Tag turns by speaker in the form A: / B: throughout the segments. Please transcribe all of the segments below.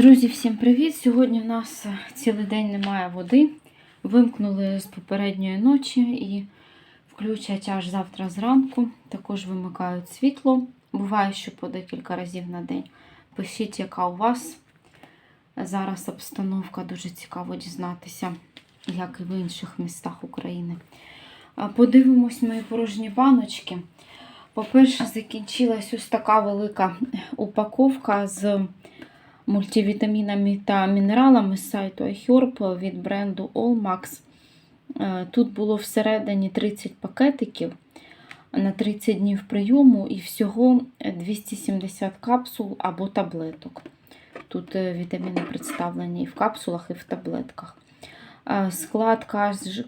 A: Друзі, всім привіт! Сьогодні в нас цілий день немає води. Вимкнули з попередньої ночі і включать аж завтра зранку. Також вимикають світло. Буває, що по декілька разів на день. Пишіть, яка у вас зараз обстановка. Дуже цікаво дізнатися, як і в інших містах України. Подивимось мої порожні баночки. По-перше, закінчилась ось така велика упаковка з мультивітамінами та мінералами з сайту iHerb від бренду Allmax. Е, Тут було всередині 30 пакетиків на 30 днів прийому і всього 270 капсул або таблеток. Тут е, вітаміни представлені і в капсулах, і в таблетках. Е, Склад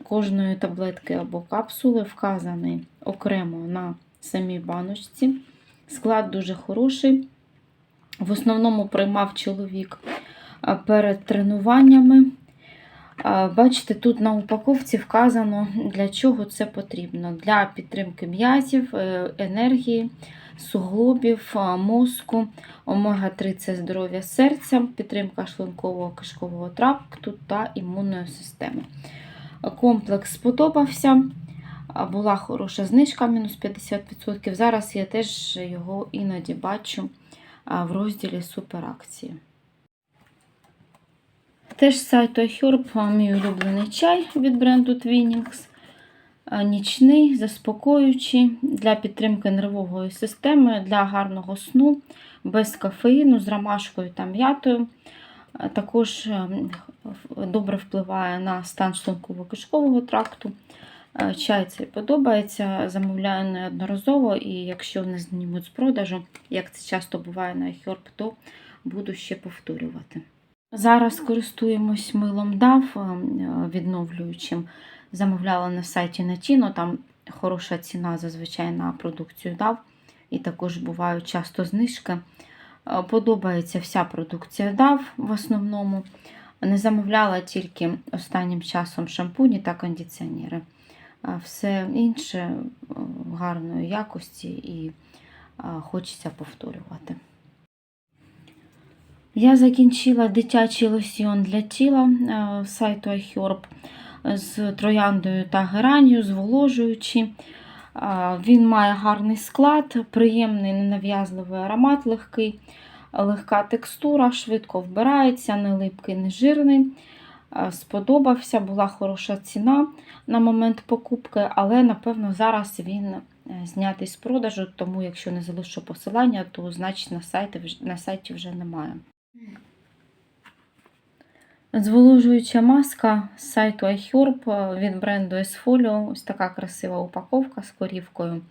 A: кожної таблетки або капсули вказаний окремо на самій баночці. Склад дуже хороший. В основному приймав чоловік перед тренуваннями. Бачите, тут на упаковці вказано, для чого це потрібно. Для підтримки м'язів, е, енергії, суглобів, мозку, омега-3 це здоров'я серця, підтримка шлункового кишкового тракту та імунної системи. Комплекс сподобався. Була хороша знижка, мінус 50%. Зараз я теж його іноді бачу в розділі суперакції. Теж з сайту iHerb мій улюблений чай від бренду Twinings. Нічний, заспокоюючий для підтримки нервової системи, для гарного сну, без кофеїну, з ромашкою та м'ятою. Також ем, добре впливає на стан шлунково-кишкового тракту. Е, Чай цей подобається, замовляю неодноразово, і якщо не знімуть з продажу, як це часто буває на iHerb, то буду ще повторювати. Зараз користуємось милом DAV е, відновлюючим. Замовляла на сайті Natino, там хороша ціна зазвичай на продукцію DAV, і також бувають часто знижки. Е, Подобається вся продукція DAV в основному. Не замовляла тільки останнім часом шампуні та кондиціонери. Все інше е, гарної якості і хочеться повторювати. Я закінчила дитячий лосьйон для тіла е, сайту iHerb з трояндою та геранью, зволожуючи. Він має гарний склад, приємний ненав'язливий аромат легкий, легка текстура, швидко вбирається, не липкий, не жирний. Е, Сподобався, була хороша ціна на момент покупки, але, напевно, зараз він е, знятий з продажу, тому якщо не залишу посилання, то значить на сайті, на сайті вже немає. Зволожуюча маска з сайту iHerb е, від бренду Esfolio. Ось така красива упаковка з корівкою.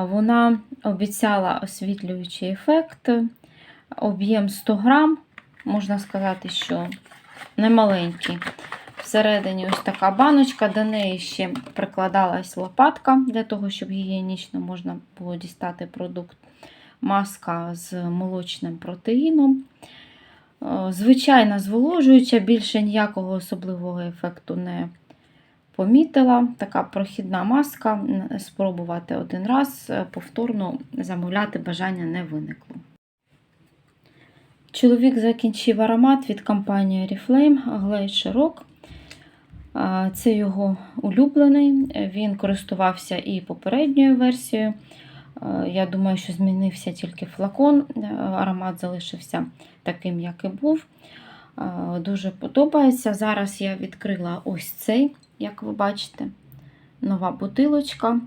A: Вона обіцяла освітлюючий ефект, об'єм 100 грам. Можна сказати, що немаленький. Всередині ось така баночка, до неї ще прикладалась лопатка для того, щоб гігієнічно можна було дістати продукт. Маска з молочним протеїном. Е, Звичайна зволожуюча, більше ніякого особливого ефекту не помітила. Така прохідна маска. Спробувати один раз, е, повторно замовляти бажання не виникло. Чоловік закінчив аромат від компанії Oriflame Glacier Rock. Це його улюблений. Він користувався і попередньою версією. Я думаю, що змінився тільки флакон. Е, Аромат залишився таким, як і був. Дуже подобається. Зараз я відкрила ось цей, як ви бачите, нова бутилочка.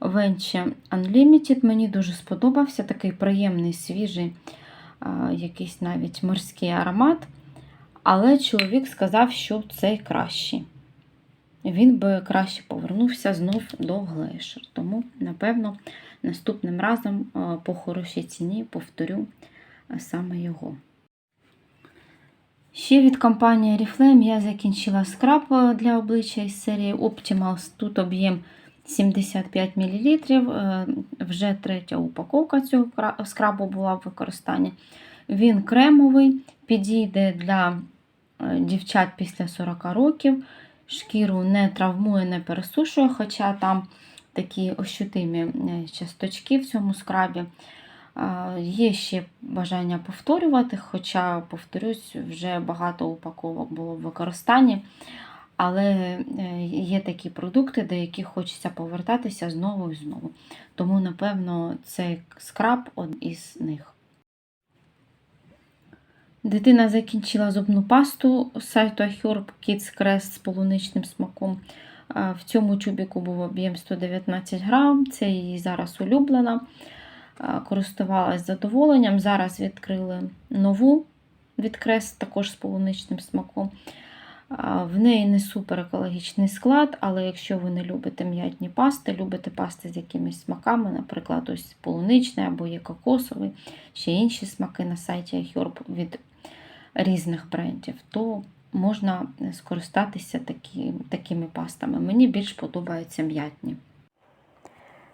A: Venture Unlimited. Мені дуже сподобався такий приємний, свіжий якийсь навіть морський аромат. Але чоловік сказав, що цей кращий. Він би краще повернувся знов до Глейшер. Тому, напевно, наступним разом по хорошій ціні повторю саме його. Ще від компанії Oriflame я закінчила скраб е, для обличчя із серії Optimals. Тут об'єм 75 мл. Е, Вже третя упаковка цього скрабу була в використанні. Він кремовий, підійде для е, дівчат після 40 років. Шкіру не травмує, не пересушує, хоча там такі ощутимі е, часточки в цьому скрабі. Є ще бажання повторювати, хоча, повторюсь, вже багато упаковок було в використанні. Але е, є такі продукти, до яких хочеться повертатися знову і знову. Тому, напевно, цей скраб один із них. Дитина закінчила зубну пасту з сайту Herb Kids Crest з полуничним смаком. В цьому чубіку був об'єм 119 грам. Це її зараз улюблена. Користувалась задоволенням. Зараз відкрили нову від Crest, також з полуничним смаком. В неї не супер екологічний склад, але якщо ви не любите м'ятні пасти, любите пасти з якимись смаками, наприклад, ось полуничний або є кокосовий, ще інші смаки на сайті iHerb від різних брендів, то можна скористатися такі, такими пастами. Мені більш подобаються м'ятні.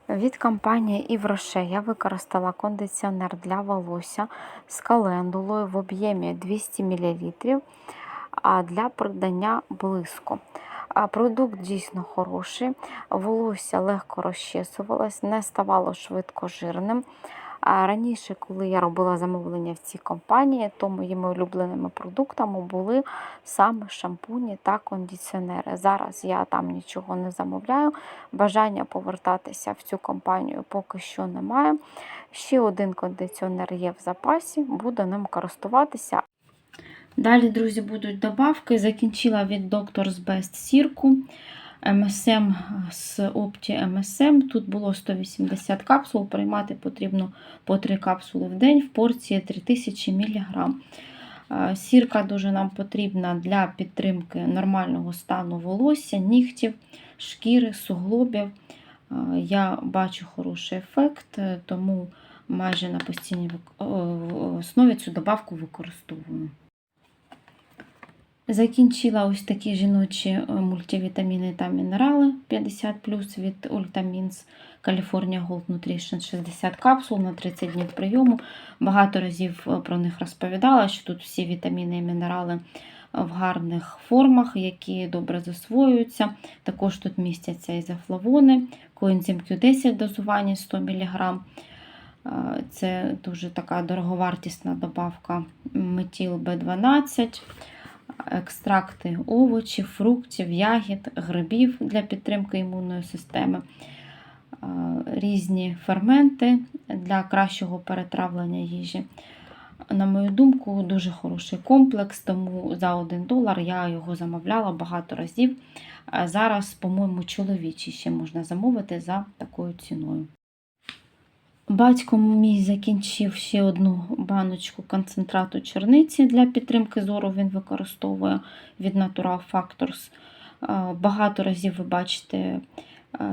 A: Від компанії Rocher я використала кондиціонер для волосся з календулою в об'ємі 200 мл для придання блиску. Продукт дійсно хороший, волосся легко розчесувалось, не ставало швидко жирним. Раніше, коли я робила замовлення в цій компанії, то моїми улюбленими продуктами були саме шампуні та кондиціонери. Зараз я там нічого не замовляю. Бажання повертатися в цю компанію поки що немає. Ще один кондиціонер є в запасі, буду ним користуватися. Далі, друзі, будуть добавки. Закінчила від Doctor's Best сірку. МСМ з Opti MSM. Тут було 180 капсул. Приймати потрібно по 3 капсули в день в порції 3000 мг. Сірка дуже нам потрібна для підтримки нормального стану волосся, нігтів, шкіри, суглобів. Я бачу хороший ефект, тому майже на постійній основі цю добавку використовую. Закінчила ось такі жіночі е, мультивітаміни та мінерали 50 від Ultamins California Gold Nutrition 60 капсул на 30 днів прийому. Багато разів е, про них розповідала, що тут всі вітаміни і мінерали в гарних формах, які добре засвоюються. Також тут містяться ізофлавони, коензим Q10 дозування 100 мг. Це дуже така дороговартісна добавка метіл B12 екстракти овочів, фруктів, ягід, грибів для підтримки імунної системи, різні ферменти для кращого перетравлення їжі. На мою думку, дуже хороший комплекс, тому за 1 долар я його замовляла багато разів. Зараз, по-моєму, чоловічі ще можна замовити за такою ціною. Батько мій закінчив ще одну баночку концентрату чорниці для підтримки зору. Він використовує від Natural Factors. Багато разів ви бачите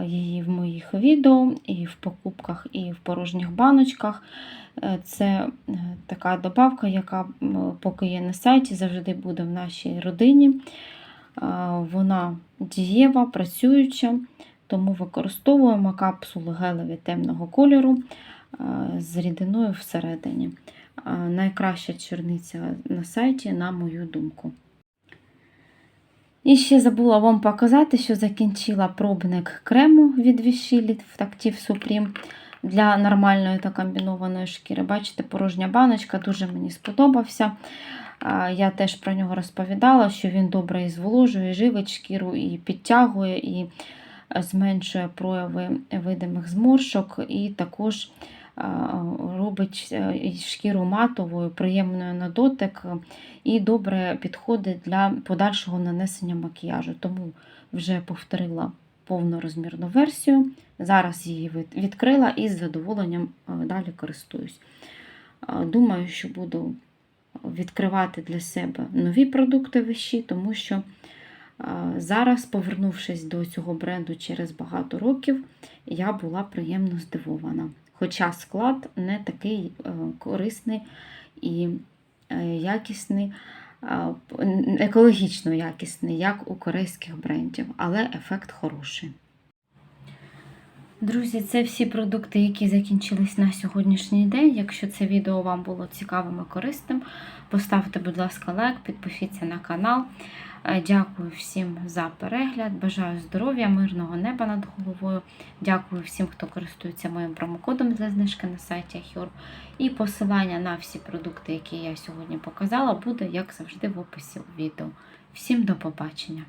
A: її в моїх відео, і в покупках, і в порожніх баночках. Е, це е, така добавка, яка, поки є на сайті, завжди буде в нашій родині. Вона дієва, працююча. Тому використовуємо капсули гелеві темного кольору з рідиною всередині. Найкраща чорниця на сайті, на мою думку. І ще забула вам показати, що закінчила пробник крему від Vichy в Tactive Supreme для нормальної та комбінованої шкіри. Бачите, порожня баночка дуже мені сподобався. Я теж про нього розповідала, що він добре і зволожує, і живить шкіру, і підтягує, і зменшує прояви видимих зморшок, і також робить е, шкіру матовою, приємною на дотик і добре підходить для подальшого нанесення макіяжу. Тому вже повторила повнорозмірну версію. Зараз її відкрила і з задоволенням далі користуюсь. Думаю, що буду відкривати для себе нові продукти вищі, тому що Зараз, повернувшись до цього бренду через багато років, я була приємно здивована. Хоча склад не такий е, корисний і е, якісний, екологічно якісний, як у корейських брендів, але ефект хороший. Друзі, це всі продукти, які закінчились на сьогоднішній день. Якщо це відео вам було цікавим і корисним, поставте, будь ласка, лайк, підпишіться на канал. Е, Дякую всім за перегляд. Бажаю здоров'я, мирного неба над головою. Дякую всім, хто користується моїм промокодом для знижки на сайті Ахюр. І посилання на всі продукти, які я сьогодні показала, буде, як завжди, в описі відео. Всім до побачення!